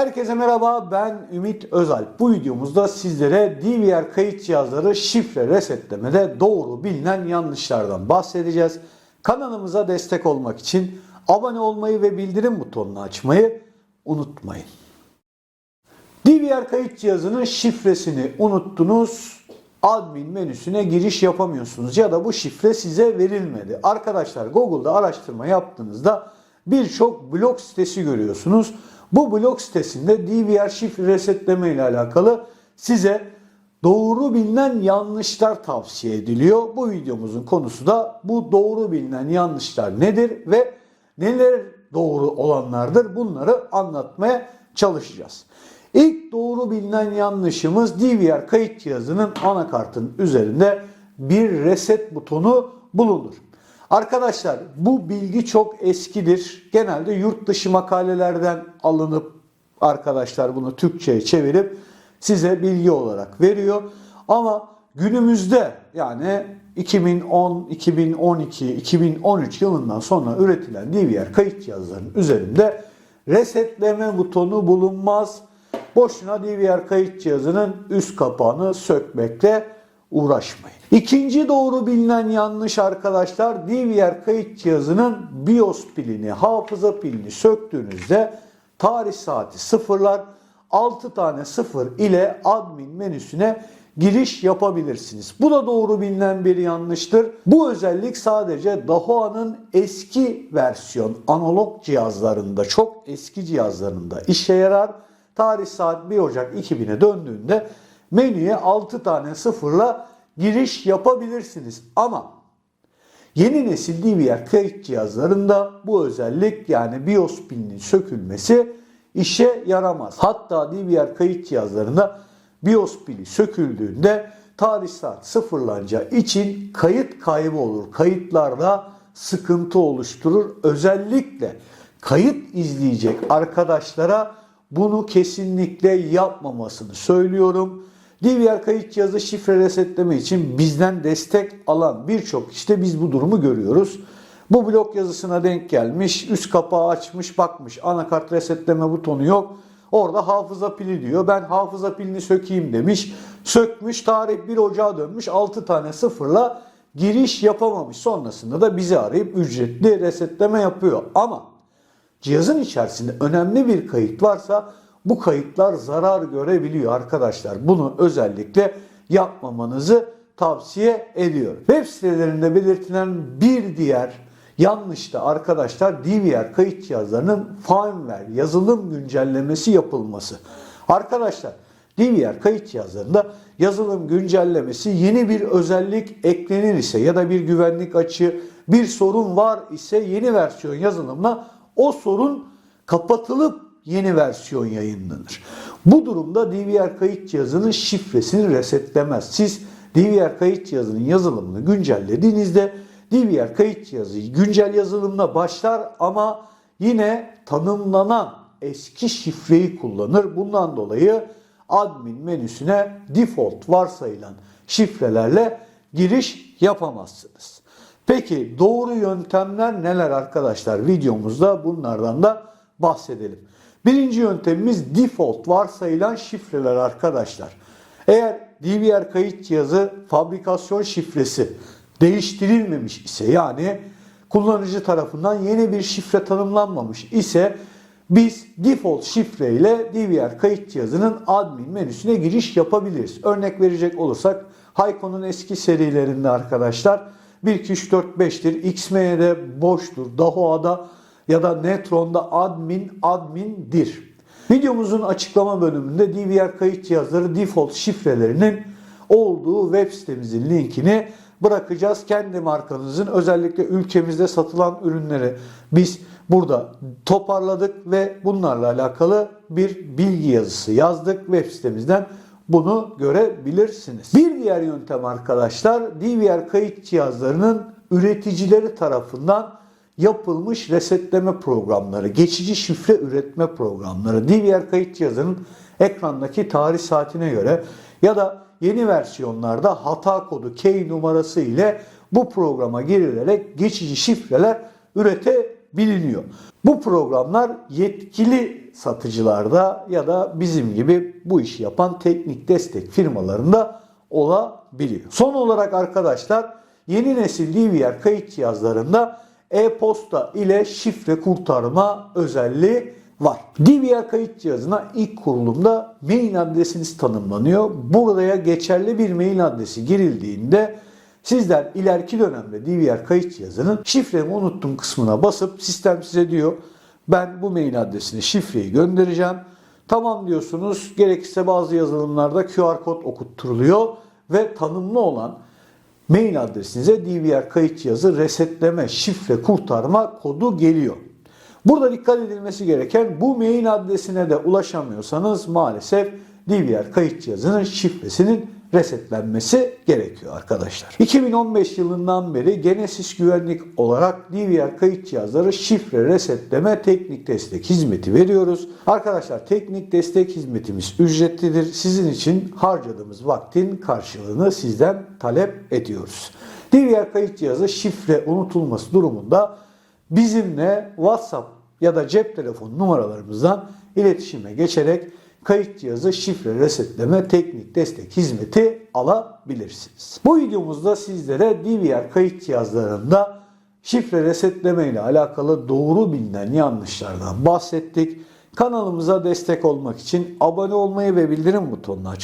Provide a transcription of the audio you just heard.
Herkese merhaba ben Ümit Özal. Bu videomuzda sizlere DVR kayıt cihazları şifre resetlemede doğru bilinen yanlışlardan bahsedeceğiz. Kanalımıza destek olmak için abone olmayı ve bildirim butonunu açmayı unutmayın. DVR kayıt cihazının şifresini unuttunuz. Admin menüsüne giriş yapamıyorsunuz ya da bu şifre size verilmedi. Arkadaşlar Google'da araştırma yaptığınızda birçok blog sitesi görüyorsunuz. Bu blog sitesinde DVR şifre resetleme ile alakalı size doğru bilinen yanlışlar tavsiye ediliyor. Bu videomuzun konusu da bu doğru bilinen yanlışlar nedir ve neler doğru olanlardır bunları anlatmaya çalışacağız. İlk doğru bilinen yanlışımız DVR kayıt cihazının anakartın üzerinde bir reset butonu bulunur. Arkadaşlar bu bilgi çok eskidir. Genelde yurt dışı makalelerden alınıp arkadaşlar bunu Türkçe'ye çevirip size bilgi olarak veriyor. Ama günümüzde yani 2010, 2012, 2013 yılından sonra üretilen DVR kayıt cihazlarının üzerinde resetleme butonu bulunmaz. Boşuna DVR kayıt cihazının üst kapağını sökmekle uğraşmayın. İkinci doğru bilinen yanlış arkadaşlar DVR kayıt cihazının BIOS pilini, hafıza pilini söktüğünüzde tarih saati sıfırlar 6 tane sıfır ile admin menüsüne giriş yapabilirsiniz. Bu da doğru bilinen bir yanlıştır. Bu özellik sadece Dahua'nın eski versiyon analog cihazlarında, çok eski cihazlarında işe yarar. Tarih saat 1 Ocak 2000'e döndüğünde menüye 6 tane sıfırla giriş yapabilirsiniz. Ama yeni nesil DVR kayıt cihazlarında bu özellik yani BIOS pilinin sökülmesi işe yaramaz. Hatta DVR kayıt cihazlarında BIOS pili söküldüğünde tarih saat sıfırlanacağı için kayıt kaybı olur. Kayıtlarda sıkıntı oluşturur. Özellikle kayıt izleyecek arkadaşlara bunu kesinlikle yapmamasını söylüyorum. DVR kayıt cihazı şifre resetleme için bizden destek alan birçok işte biz bu durumu görüyoruz. Bu blok yazısına denk gelmiş, üst kapağı açmış, bakmış. Anakart resetleme butonu yok. Orada hafıza pili diyor. Ben hafıza pilini sökeyim demiş. Sökmüş, tarih 1 Ocağı dönmüş. 6 tane sıfırla giriş yapamamış. Sonrasında da bizi arayıp ücretli resetleme yapıyor. Ama cihazın içerisinde önemli bir kayıt varsa bu kayıtlar zarar görebiliyor arkadaşlar. Bunu özellikle yapmamanızı tavsiye ediyorum. Web sitelerinde belirtilen bir diğer yanlış da arkadaşlar DVR kayıt cihazlarının firmware yazılım güncellemesi yapılması. Arkadaşlar DVR kayıt cihazlarında yazılım güncellemesi yeni bir özellik eklenir ise ya da bir güvenlik açığı bir sorun var ise yeni versiyon yazılımla o sorun kapatılıp yeni versiyon yayınlanır. Bu durumda DVR kayıt cihazının şifresini resetlemez. Siz DVR kayıt cihazının yazılımını güncellediğinizde DVR kayıt cihazı güncel yazılımla başlar ama yine tanımlanan eski şifreyi kullanır. Bundan dolayı admin menüsüne default varsayılan şifrelerle giriş yapamazsınız. Peki doğru yöntemler neler arkadaşlar? Videomuzda bunlardan da bahsedelim. Birinci yöntemimiz default varsayılan şifreler arkadaşlar. Eğer DVR kayıt cihazı fabrikasyon şifresi değiştirilmemiş ise yani kullanıcı tarafından yeni bir şifre tanımlanmamış ise biz default şifre ile DVR kayıt cihazının admin menüsüne giriş yapabiliriz. Örnek verecek olursak Hayko'nun eski serilerinde arkadaşlar 1, 2, 3, 4, 5'tir. XM'de boştur. Dahoa'da ya da Netron'da admin admindir. Videomuzun açıklama bölümünde DVR kayıt cihazları default şifrelerinin olduğu web sitemizin linkini bırakacağız. Kendi markanızın özellikle ülkemizde satılan ürünleri biz burada toparladık ve bunlarla alakalı bir bilgi yazısı yazdık web sitemizden bunu görebilirsiniz. Bir diğer yöntem arkadaşlar DVR kayıt cihazlarının üreticileri tarafından yapılmış resetleme programları, geçici şifre üretme programları, DVR kayıt cihazının ekrandaki tarih saatine göre ya da yeni versiyonlarda hata kodu key numarası ile bu programa girilerek geçici şifreler biliniyor. Bu programlar yetkili satıcılarda ya da bizim gibi bu işi yapan teknik destek firmalarında olabiliyor. Son olarak arkadaşlar yeni nesil DVR kayıt cihazlarında e-posta ile şifre kurtarma özelliği var. DVR kayıt cihazına ilk kurulumda mail adresiniz tanımlanıyor. Buraya geçerli bir mail adresi girildiğinde sizler ileriki dönemde DVR kayıt cihazının şifremi unuttum kısmına basıp sistem size diyor ben bu mail adresine şifreyi göndereceğim. Tamam diyorsunuz. Gerekirse bazı yazılımlarda QR kod okutturuluyor ve tanımlı olan mail adresinize DVR kayıt cihazı resetleme, şifre kurtarma kodu geliyor. Burada dikkat edilmesi gereken bu mail adresine de ulaşamıyorsanız maalesef DVR kayıt cihazının şifresinin resetlenmesi gerekiyor arkadaşlar. 2015 yılından beri Genesis güvenlik olarak DVR kayıt cihazları şifre resetleme teknik destek hizmeti veriyoruz. Arkadaşlar teknik destek hizmetimiz ücretlidir. Sizin için harcadığımız vaktin karşılığını sizden talep ediyoruz. DVR kayıt cihazı şifre unutulması durumunda bizimle WhatsApp ya da cep telefonu numaralarımızdan iletişime geçerek kayıt cihazı şifre resetleme teknik destek hizmeti alabilirsiniz. Bu videomuzda sizlere DVR kayıt cihazlarında şifre resetleme ile alakalı doğru bilinen yanlışlardan bahsettik. Kanalımıza destek olmak için abone olmayı ve bildirim butonunu açmayı